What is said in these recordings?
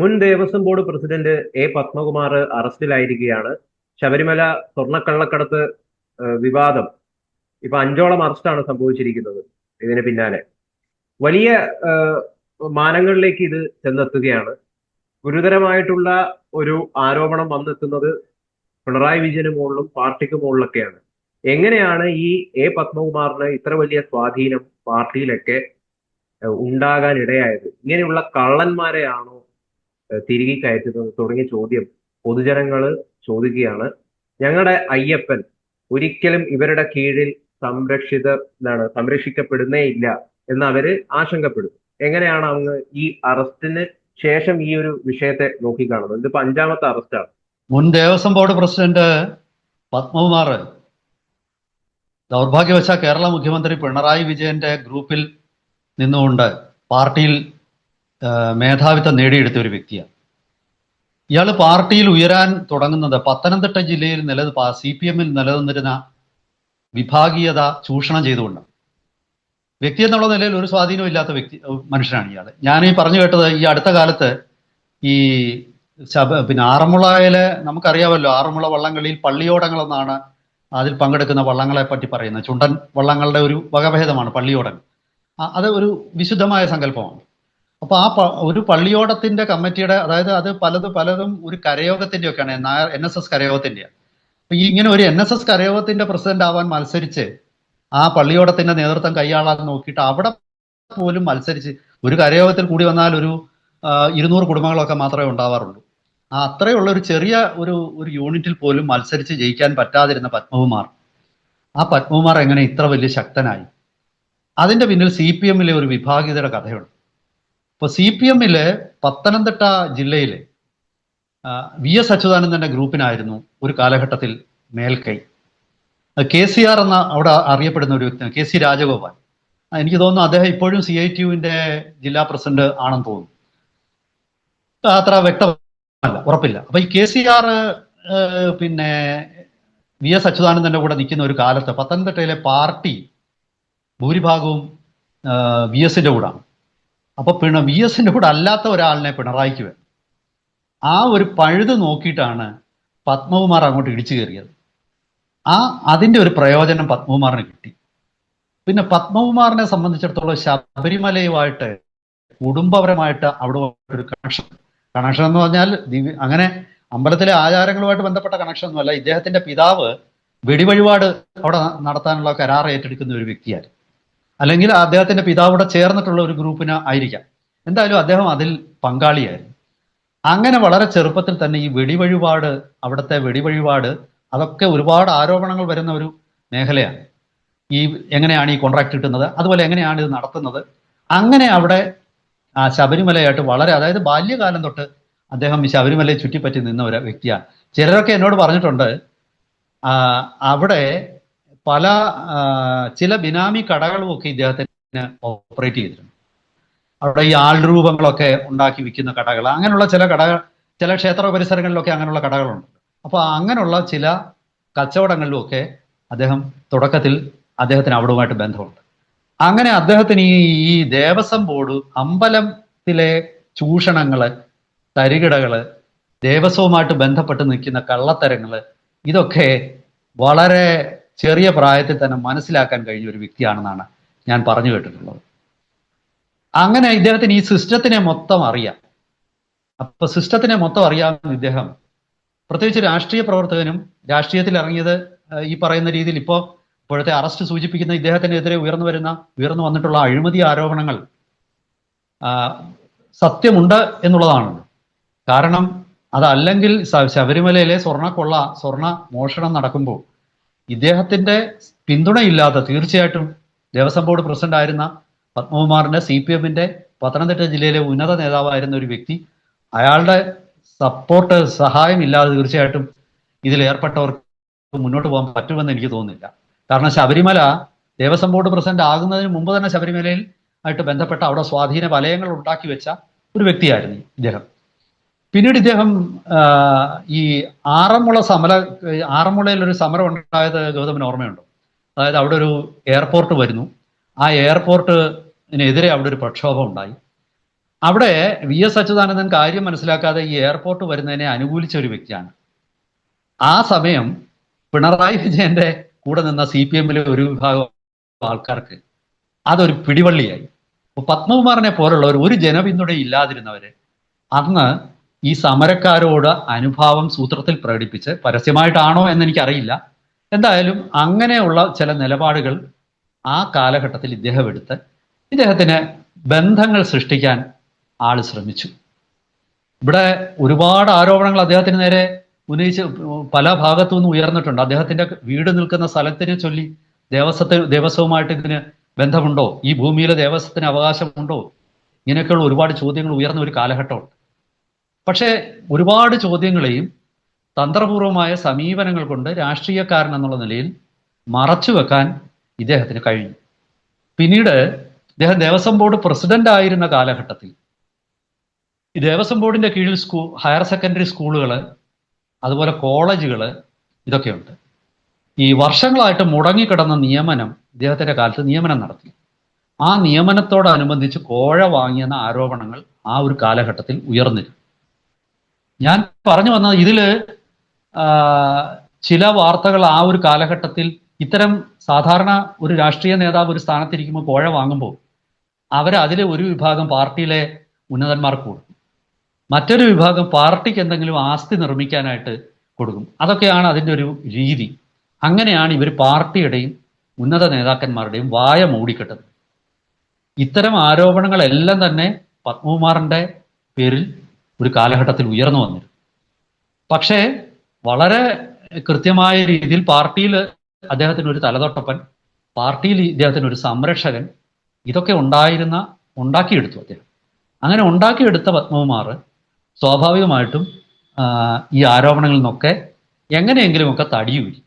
മുൻ Devaswom board president A Padmakumar അറസ്റ്റിലായിരിക്കുകയാണ്. Sabarimala സ്വർണക്കള്ളക്കടത്ത് വിവാദം ഇപ്പൊ അഞ്ചോളം അറസ്റ്റാണ് സംഭവിച്ചിരിക്കുന്നത് ഇതിന് പിന്നാലെ. വലിയ മാനങ്ങളിലേക്ക് ഇത് ചെന്നെത്തുകയാണ്. ഗുരുതരമായിട്ടുള്ള ഒരു ആരോപണം വന്നെത്തുന്നത് പിണറായി വിജയന് മുകളിലും പാർട്ടിക്ക് മുകളിലൊക്കെയാണ്. എങ്ങനെയാണ് ഈ എ പത്മകുമാറിന് ഇത്ര വലിയ സ്വാധീനം പാർട്ടിയിലൊക്കെ ഉണ്ടാകാൻ ഇടയായത്? ഇങ്ങനെയുള്ള കള്ളന്മാരെയാണോ തിരികെ കയറ്റുന്നത് തുടങ്ങിയ ചോദ്യം പൊതുജനങ്ങൾ ചോദിക്കുകയാണ്. ഞങ്ങളുടെ അയ്യപ്പൻ ഒരിക്കലും ഇവരുടെ കീഴിൽ സംരക്ഷിത എന്താണ് സംരക്ഷിക്കപ്പെടുന്നേ ഇല്ല എന്ന് അവർ ആശങ്കപ്പെടുന്നു. എങ്ങനെയാണ് അങ്ങ് ഈ അറസ്റ്റിന് ശേഷം ഈ ഒരു വിഷയത്തെ നോക്കിക്കാണുന്നത് ഇത് അഞ്ചാമത്തെ അറസ്റ്റാണ്. മുൻ ദേവസ്വം ബോർഡ് പ്രസിഡന്റ് പത്മകുമാർ ദൗർഭാഗ്യവശ കേരള മുഖ്യമന്ത്രി പിണറായി വിജയന്റെ ഗ്രൂപ്പിൽ നിന്നുകൊണ്ട് പാർട്ടിയിൽ മേധാവിത്വം നേടിയെടുത്ത ഒരു വ്യക്തിയാണ്. ഇയാൾ പാർട്ടിയിൽ ഉയരാൻ തുടങ്ങുന്നത് പത്തനംതിട്ട ജില്ലയിൽ നില സി പി എമ്മിൽ നിലനിന്നിരുന്ന വിഭാഗീയത ചൂഷണം ചെയ്തുകൊണ്ടാണ്. വ്യക്തി എന്നുള്ള നിലയിൽ ഒരു സ്വാധീനവും ഇല്ലാത്ത വ്യക്തി മനുഷ്യനാണ് ഇയാൾ. ഞാൻ ഈ പറഞ്ഞു കേട്ടത് ഈ അടുത്ത കാലത്ത് ഈ ശബ പിന്നെ ആറന്മുളയിലെ നമുക്കറിയാമല്ലോ ആറന്മുള വള്ളംകളിയിൽ പള്ളിയോടങ്ങളെന്നാണ് അതിൽ പങ്കെടുക്കുന്ന വള്ളങ്ങളെ പറ്റി പറയുന്നത്. ചുണ്ടൻ വള്ളങ്ങളുടെ ഒരു വകഭേദമാണ് പള്ളിയോടങ്ങൾ അത് ഒരു വിശുദ്ധമായ സങ്കല്പമാണ്. അപ്പൊ ആ ഒരു പള്ളിയോടത്തിന്റെ കമ്മിറ്റിയുടെ അതായത് അത് പലത് പലതും ഒരു കരയോഗത്തിന്റെ ഒക്കെയാണ് എൻ എസ് എസ് കരയോഗത്തിന്റെയാണ് അപ്പൊ ഇങ്ങനെ ഒരു എൻ എസ് എസ് കരയോഗത്തിന്റെ പ്രസിഡന്റ് ആവാൻ മത്സരിച്ച് ആ പള്ളിയോടത്തിന്റെ നേതൃത്വം കൈയാളാൻ നോക്കിയിട്ട് അവിടെ പോലും മത്സരിച്ച് ഒരു കരയോഗത്തിൽ കൂടി വന്നാൽ ഒരു ഇരുന്നൂറ് കുടുംബങ്ങളൊക്കെ മാത്രമേ ഉണ്ടാവാറുള്ളൂ. ആ അത്രയുള്ള ഒരു ചെറിയ ഒരു ഒരു യൂണിറ്റിൽ പോലും മത്സരിച്ച് ജയിക്കാൻ പറ്റാതിരുന്ന പത്മകുമാർ. ആ പത്മകുമാർ എങ്ങനെ ഇത്ര വലിയ ശക്തനായി? അതിന്റെ പിന്നിൽ സി പി എമ്മിലെ ഒരു വിഭാഗീയതയുടെ കഥയുണ്ട്. ഇപ്പൊ സി പി എമ്മിൽ പത്തനംതിട്ട ജില്ലയിലെ വി എസ് അച്യുതാനന്ദന്റെ ഗ്രൂപ്പിനായിരുന്നു ഒരു കാലഘട്ടത്തിൽ മേൽക്കൈ. കെ സി ആർ എന്ന അവിടെ അറിയപ്പെടുന്ന ഒരു വ്യക്തിയാണ് കെ സി രാജഗോപാൽ. എനിക്ക് തോന്നുന്നു അദ്ദേഹം ഇപ്പോഴും സി ഐ ടി യുവിന്റെ ജില്ലാ പ്രസിഡന്റ് ആണെന്ന് തോന്നുന്നു. അത്ര വ്യക്തമല്ല ഉറപ്പില്ല. അപ്പൊ ഈ കെ സി ആർ പിന്നെ വി എസ് അച്യുതാനന്ദന്റെ കൂടെ നിൽക്കുന്ന ഒരു കാലത്ത് പത്തനംതിട്ടയിലെ പാർട്ടി ഭൂരിഭാഗവും വി എസിന്റെ കൂടാണ്. അപ്പൊ പിണ വി എസിന്റെ കൂടെ അല്ലാത്ത ഒരാളിനെ പിണറായിക്ക് വേണം. ആ ഒരു പഴുത് നോക്കിയിട്ടാണ് പത്മകുമാർ അങ്ങോട്ട് ഇടിച്ചു കയറിയത്. ആ അതിന്റെ ഒരു പ്രയോജനം പത്മകുമാറിന് കിട്ടി. പിന്നെ പത്മകുമാറിനെ സംബന്ധിച്ചിടത്തോളം ശബരിമലയുമായിട്ട് കുടുംബപരമായിട്ട് അവിടെ ഒരു കണക്ഷൻ കണക്ഷൻ എന്ന് പറഞ്ഞാൽ അങ്ങനെ അമ്പലത്തിലെ ആചാരങ്ങളുമായിട്ട് ബന്ധപ്പെട്ട കണക്ഷൻ ഒന്നുമല്ല. ഇദ്ദേഹത്തിന്റെ പിതാവ് വെടിവഴിപാട് അവിടെ നടത്താനുള്ള കരാർ ഏറ്റെടുക്കുന്ന ഒരു വ്യക്തിയാണ് അല്ലെങ്കിൽ അദ്ദേഹത്തിന്റെ പിതാവോടെ ചേർന്നിട്ടുള്ള ഒരു ഗ്രൂപ്പിന് ആയിരിക്കാം. എന്തായാലും അദ്ദേഹം അതിൽ പങ്കാളിയായിരുന്നു. അങ്ങനെ വളരെ ചെറുപ്പത്തിൽ തന്നെ ഈ വെടിവഴിപാട് അവിടുത്തെ വെടിവഴിപാട് അതൊക്കെ ഒരുപാട് ആരോപണങ്ങൾ വരുന്ന ഒരു മേഖലയാണ്. ഈ എങ്ങനെയാണ് ഈ കോൺട്രാക്ട് കിട്ടുന്നത്? അതുപോലെ എങ്ങനെയാണ് ഇത് നടത്തുന്നത്? അങ്ങനെ അവിടെ ആ ശബരിമലയായിട്ട് വളരെ അതായത് ബാല്യകാലം തൊട്ട് അദ്ദേഹം ഈ ശബരിമലയെ ചുറ്റിപ്പറ്റി നിന്ന ഒരു വ്യക്തിയാണ്. ചിലരൊക്കെ എന്നോട് പറഞ്ഞിട്ടുണ്ട് അവിടെ പല ചില ബിനാമി കടകളും ഒക്കെ ഇദ്ദേഹത്തിന് ഓപ്പറേറ്റ് ചെയ്തിട്ടുണ്ട്. അവിടെ ഈ ആൾരൂപങ്ങളൊക്കെ ഉണ്ടാക്കി വിൽക്കുന്ന കടകൾ അങ്ങനെയുള്ള ചില കടകൾ ചില ക്ഷേത്ര പരിസരങ്ങളിലൊക്കെ അങ്ങനെയുള്ള കടകളുണ്ട്. അപ്പോൾ അങ്ങനെയുള്ള ചില കച്ചവടങ്ങളിലുമൊക്കെ അദ്ദേഹം തുടക്കത്തിൽ അദ്ദേഹത്തിന് അവിടുമായിട്ട് ബന്ധമുണ്ട്. അങ്ങനെ അദ്ദേഹത്തിന് ഈ ഈ ദേവസ്വം ബോർഡ് അമ്പലത്തിലെ ചൂഷണങ്ങൾ തരികിടകൾ ദേവസ്വവുമായിട്ട് ബന്ധപ്പെട്ട് നിൽക്കുന്ന കള്ളത്തരങ്ങൾ ഇതൊക്കെ വളരെ ചെറിയ പ്രായത്തിൽ തന്നെ മനസ്സിലാക്കാൻ കഴിഞ്ഞ ഒരു വ്യക്തിയാണെന്നാണ് ഞാൻ പറഞ്ഞു കേട്ടിട്ടുള്ളത്. അങ്ങനെ ഇദ്ദേഹത്തിന് ഈ സിസ്റ്റത്തിനെ മൊത്തം അറിയാം. അപ്പൊ സിസ്റ്റത്തിനെ മൊത്തം അറിയാവുന്ന ഇദ്ദേഹം പ്രത്യേകിച്ച് രാഷ്ട്രീയ പ്രവർത്തകനും രാഷ്ട്രീയത്തിൽ ഇറങ്ങിയത് ഈ പറയുന്ന രീതിയിൽ ഇപ്പോൾ ഇപ്പോഴത്തെ അറസ്റ്റ് സൂചിപ്പിക്കുന്ന ഇദ്ദേഹത്തിനെതിരെ ഉയർന്നു വരുന്ന ഉയർന്നു വന്നിട്ടുള്ള അഴിമതി ആരോപണങ്ങൾ സത്യമുണ്ട് എന്നുള്ളതാണ്. കാരണം അതല്ലെങ്കിൽ ശബരിമലയിലെ സ്വർണക്കൊള്ള സ്വർണ മോഷണം നടക്കുമ്പോൾ ഇദ്ദേഹത്തിന്റെ പിന്തുണയില്ലാതെ തീർച്ചയായിട്ടും ദേവസ്വം ബോർഡ് പ്രസിഡന്റ് ആയിരുന്ന പത്മകുമാറിന്റെ സി പി എമ്മിന്റെ പത്തനംതിട്ട ജില്ലയിലെ ഉന്നത നേതാവായിരുന്ന ഒരു വ്യക്തി. അയാളുടെ സപ്പോർട്ട് സഹായം ഇല്ലാതെ തീർച്ചയായിട്ടും ഇതിൽ ഏർപ്പെട്ടവർക്ക് മുന്നോട്ട് പോകാൻ പറ്റുമെന്ന് എനിക്ക് തോന്നുന്നില്ല. കാരണം ശബരിമല ദേവസ്വം ബോർഡ് പ്രസിഡന്റ് ആകുന്നതിന് മുമ്പ് തന്നെ ശബരിമലയിൽ ആയിട്ട് ബന്ധപ്പെട്ട അവിടെ സ്വാധീന വലയങ്ങൾ ഉണ്ടാക്കി വെച്ച ഒരു വ്യക്തിയായിരുന്നു ഇദ്ദേഹം. പിന്നീട് ഇദ്ദേഹം ഈ ആറന്മുള സമര ആറന്മുളയിൽ ഒരു സമരം ഉണ്ടായത് ഗൗതമന് ഓർമ്മയുണ്ടോ? അതായത് അവിടെ ഒരു എയർപോർട്ട് വരുന്നു. ആ എയർപോർട്ടിനെതിരെ അവിടെ ഒരു പ്രക്ഷോഭം ഉണ്ടായി. അവിടെ വി എസ് അച്യുതാനന്ദൻ കാര്യം മനസ്സിലാക്കാതെ ഈ എയർപോർട്ട് വരുന്നതിനെ അനുകൂലിച്ച ഒരു വ്യക്തിയാണ്. ആ സമയം പിണറായി വിജയന്റെ കൂടെ നിന്ന സി പി എമ്മിലെ ഒരു വിഭാഗം ആൾക്കാർക്ക് അതൊരു പിടിവള്ളിയായി. പത്മകുമാറിനെ പോലുള്ളവർ ഒരു ജനപിന്തുണ ഇല്ലാതിരുന്നവര് അന്ന് ഈ സമരക്കാരോട് അനുഭാവം സൂത്രത്തിൽ പ്രകടിപ്പിച്ച് പരസ്യമായിട്ടാണോ എന്ന് എനിക്കറിയില്ല എന്തായാലും അങ്ങനെയുള്ള ചില നിലപാടുകൾ ആ കാലഘട്ടത്തിൽ ഇദ്ദേഹം എടുത്ത് ഇദ്ദേഹത്തിന് ബന്ധങ്ങൾ സൃഷ്ടിക്കാൻ ആൾ ശ്രമിച്ചു. ഇവിടെ ഒരുപാട് ആരോപണങ്ങൾ അദ്ദേഹത്തിന് നേരെ ഉന്നയിച്ച് പല ഭാഗത്തു നിന്ന് ഉയർന്നിട്ടുണ്ട്. അദ്ദേഹത്തിന്റെ വീട് നിൽക്കുന്ന സ്ഥലത്തിനെ ചൊല്ലി ദേവസ്വത്തെ ദേവസ്വവുമായിട്ട് ഇതിന് ബന്ധമുണ്ടോ? ഈ ഭൂമിയിലെ ദേവസ്വത്തിന് അവകാശമുണ്ടോ? ഇങ്ങനെയൊക്കെയുള്ള ഒരുപാട് ചോദ്യങ്ങൾ ഉയർന്ന ഒരു കാലഘട്ടമുണ്ട്. പക്ഷേ ഒരുപാട് ചോദ്യങ്ങളെയും തന്ത്രപൂർവമായ സമീപനങ്ങൾ കൊണ്ട് രാഷ്ട്രീയക്കാരൻ എന്നുള്ള നിലയിൽ മറച്ചു വെക്കാൻ ഇദ്ദേഹത്തിന് കഴിഞ്ഞു. പിന്നീട് ഇദ്ദേഹം ദേവസ്വം ബോർഡ് പ്രസിഡന്റ് ആയിരുന്ന കാലഘട്ടത്തിൽ ഈ ദേവസ്വം ബോർഡിന്റെ കീഴിൽ സ്കൂ ഹയർ സെക്കൻഡറി സ്കൂളുകൾ അതുപോലെ കോളേജുകൾ ഇതൊക്കെയുണ്ട്. ഈ വർഷങ്ങളായിട്ട് മുടങ്ങിക്കിടന്ന നിയമനം ഇദ്ദേഹത്തിന്റെ കാലത്ത് നിയമനം നടത്തി. ആ നിയമനത്തോടനുബന്ധിച്ച് കോഴ വാങ്ങിയെന്ന ആരോപണങ്ങൾ ആ ഒരു കാലഘട്ടത്തിൽ ഉയർന്നിരുന്നു. ഞാൻ പറഞ്ഞു വന്നത് ഇതിൽ ചില വാർത്തകൾ ആ ഒരു കാലഘട്ടത്തിൽ ഇത്തരം സാധാരണ ഒരു രാഷ്ട്രീയ നേതാവ് ഒരു സ്ഥാനത്തിരിക്കുമ്പോൾ കോഴ വാങ്ങുമ്പോൾ അവർ അതിലെ ഒരു വിഭാഗം പാർട്ടിയിലെ ഉന്നതന്മാർക്ക് കൊടുക്കും മറ്റൊരു വിഭാഗം പാർട്ടിക്ക് എന്തെങ്കിലും ആസ്തി നിർമ്മിക്കാനായിട്ട് കൊടുക്കും. അതൊക്കെയാണ് അതിന്റെ ഒരു രീതി. അങ്ങനെയാണ് ഇവർ പാർട്ടിയുടെയും ഉന്നത നേതാക്കന്മാരുടെയും വായ മൂടിക്കെട്ടുന്നത്. ഇത്തരം ആരോപണങ്ങളെല്ലാം തന്നെ പത്മകുമാറിന്റെ പേരിൽ ഒരു കാലഘട്ടത്തിൽ ഉയർന്നു വന്നിരുന്നു. പക്ഷേ വളരെ കൃത്യമായ രീതിയിൽ പാർട്ടിയിൽ അദ്ദേഹത്തിന് ഒരു തലതൊട്ടപ്പൻ പാർട്ടിയിൽ ഇദ്ദേഹത്തിന് ഒരു സംരക്ഷകൻ ഇതൊക്കെ ഉണ്ടായിരുന്ന ഉണ്ടാക്കിയെടുത്തു അദ്ദേഹം. അങ്ങനെ ഉണ്ടാക്കിയെടുത്ത പത്മകുമാർ സ്വാഭാവികമായിട്ടും ഈ ആരോപണങ്ങളിൽ നിന്നൊക്കെ എങ്ങനെയെങ്കിലുമൊക്കെ തടിയൂരി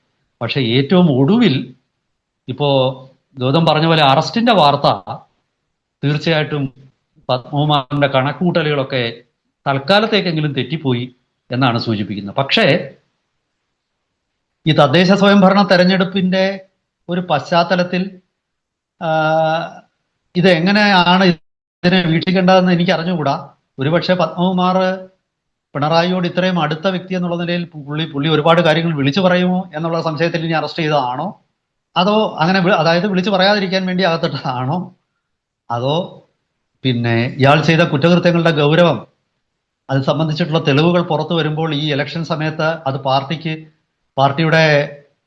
പക്ഷെ ഏറ്റവും ഒടുവിൽ ഇപ്പോ ഗൗതം പറഞ്ഞ പോലെ അറസ്റ്റിന്റെ വാർത്ത തീർച്ചയായിട്ടും പത്മകുമാറിന്റെ കണക്കുകൂട്ടലുകളൊക്കെ തൽക്കാലത്തേക്കെങ്കിലും തെറ്റിപ്പോയി എന്നാണ് സൂചിപ്പിക്കുന്നത്. പക്ഷേ ഈ തദ്ദേശ സ്വയംഭരണ തെരഞ്ഞെടുപ്പിന്റെ ഒരു പശ്ചാത്തലത്തിൽ ഇതെങ്ങനെയാണ് ഇതിനെ വീക്ഷിക്കേണ്ടതെന്ന് എനിക്ക് അറിഞ്ഞുകൂടാ ഒരുപക്ഷെ പത്മകുമാർ പിണറായിയോട് ഇത്രയും അടുത്ത വ്യക്തി എന്നുള്ള നിലയിൽ പുള്ളി പുള്ളി ഒരുപാട് കാര്യങ്ങൾ വിളിച്ചു പറയുമോ എന്നുള്ള സംശയത്തിൽ ഇനി അറസ്റ്റ് ചെയ്തതാണോ? അതോ അങ്ങനെ അതായത് വിളിച്ചു പറയാതിരിക്കാൻ വേണ്ടി അകത്തിട്ടതാണോ? അതോ പിന്നെ ഇയാൾ ചെയ്ത കുറ്റകൃത്യങ്ങളുടെ ഗൗരവം അത് സംബന്ധിച്ചിട്ടുള്ള തെളിവുകൾ പുറത്തു വരുമ്പോൾ ഈ ഇലക്ഷൻ സമയത്ത് അത് പാർട്ടിക്ക് പാർട്ടിയുടെ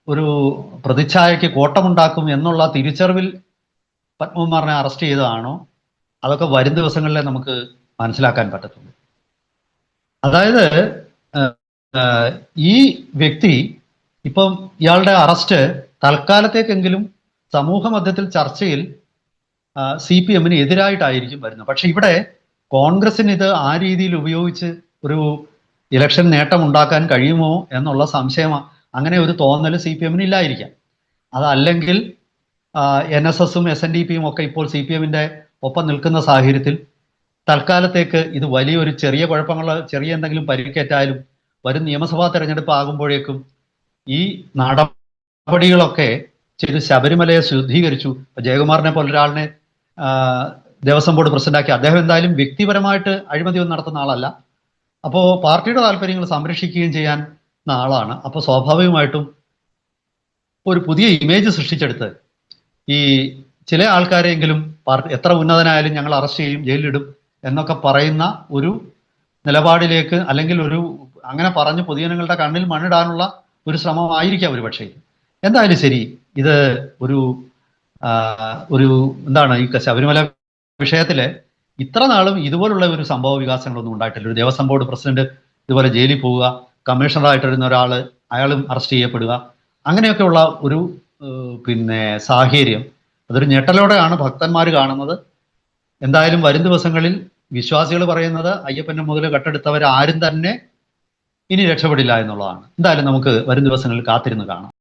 ഒരു പ്രതിച്ഛായയ്ക്ക് കോട്ടമുണ്ടാക്കും എന്നുള്ള തിരിച്ചറിവിൽ പത്മകുമാറിനെ അറസ്റ്റ് ചെയ്തതാണോ? അതൊക്കെ വരും ദിവസങ്ങളിലെ നമുക്ക് മനസ്സിലാക്കാൻ പറ്റത്തുള്ളൂ. അതായത് ഈ വ്യക്തി ഇപ്പം ഇയാളുടെ അറസ്റ്റ് തൽക്കാലത്തേക്കെങ്കിലും സമൂഹ മധ്യത്തിൽ ചർച്ചയിൽ സി പി എമ്മിന് എതിരായിട്ടായിരിക്കും വരുന്നത്. പക്ഷെ ഇവിടെ കോൺഗ്രസിന് ഇത് ആ രീതിയിൽ ഉപയോഗിച്ച് ഒരു ഇലക്ഷൻ നേട്ടം ഉണ്ടാക്കാൻ കഴിയുമോ എന്നുള്ള സംശയമാണ് അങ്ങനെ ഒരു തോന്നൽ സി പി എമ്മിന് ഇല്ലായിരിക്കാം. അതല്ലെങ്കിൽ എൻ എസ് എസും എസ് എൻ ഡി പിയും ഒക്കെ ഇപ്പോൾ സി പി എമ്മിന്റെ ഒപ്പം നിൽക്കുന്ന സാഹചര്യത്തിൽ തൽക്കാലത്തേക്ക് ഇത് വലിയൊരു ചെറിയ കുഴപ്പങ്ങൾ ചെറിയ എന്തെങ്കിലും പരിക്കേറ്റാലും വരും നിയമസഭാ തെരഞ്ഞെടുപ്പ് ആകുമ്പോഴേക്കും ഈ നടപടികളൊക്കെ ചെയ്ത് ശബരിമലയെ ശുദ്ധീകരിച്ചു. ജയകുമാറിനെ പോലെ ഒരാളിനെ ആ, ദേവസ്വം ബോർഡ് പ്രസിഡന്റാക്കി. അദ്ദേഹം എന്തായാലും വ്യക്തിപരമായിട്ട് അഴിമതി ഒന്നും നടത്തുന്ന ആളല്ല. അപ്പോൾ പാർട്ടിയുടെ താല്പര്യങ്ങൾ സംരക്ഷിക്കുകയും ചെയ്യാൻ ആളാണ്. അപ്പോൾ സ്വാഭാവികമായിട്ടും ഒരു പുതിയ ഇമേജ് സൃഷ്ടിച്ചെടുത്ത് ഈ ചില ആൾക്കാരെങ്കിലും പാർട്ടി എത്ര ഉന്നതനായാലും ഞങ്ങൾ അറസ്റ്റ് ചെയ്യും ജയിലിലിടും എന്നൊക്കെ പറയുന്ന ഒരു നിലപാടിലേക്ക് അല്ലെങ്കിൽ ഒരു അങ്ങനെ പറഞ്ഞ് പൊതുജനങ്ങളുടെ കണ്ണിൽ മണ്ണിടാനുള്ള ഒരു ശ്രമമായിരിക്കാം ഒരു പക്ഷേ. എന്തായാലും ശരി ഇത് ഒരു ഒരു എന്താണ് ഈ ശബരിമല വിഷയത്തിൽ ഇത്ര നാളും ഇതുപോലുള്ള ഒരു സംഭവ വികാസങ്ങളൊന്നും ഉണ്ടായിട്ടില്ല. ഒരു ദേവസ്വം ബോർഡ് പ്രസിഡന്റ് ഇതുപോലെ ജയിലിൽ പോവുക കമ്മീഷണറായിട്ടിരുന്ന ഒരാൾ അയാളും അറസ്റ്റ് ചെയ്യപ്പെടുക അങ്ങനെയൊക്കെയുള്ള ഒരു പിന്നെ സാഹചര്യം അതൊരു ഞെട്ടലോടെയാണ് ഭക്തന്മാർ കാണുന്നത്. എന്തായാലും വരും ദിവസങ്ങളിൽ വിശ്വാസികൾ പറയുന്നത് അയ്യപ്പന്റെ മുതൽ കട്ടെടുത്തവർ ആരും തന്നെ ഇനി രക്ഷപ്പെടില്ല എന്നുള്ളതാണ്. എന്തായാലും നമുക്ക് വരും ദിവസങ്ങളിൽ കാത്തിരുന്ന് കാണാം.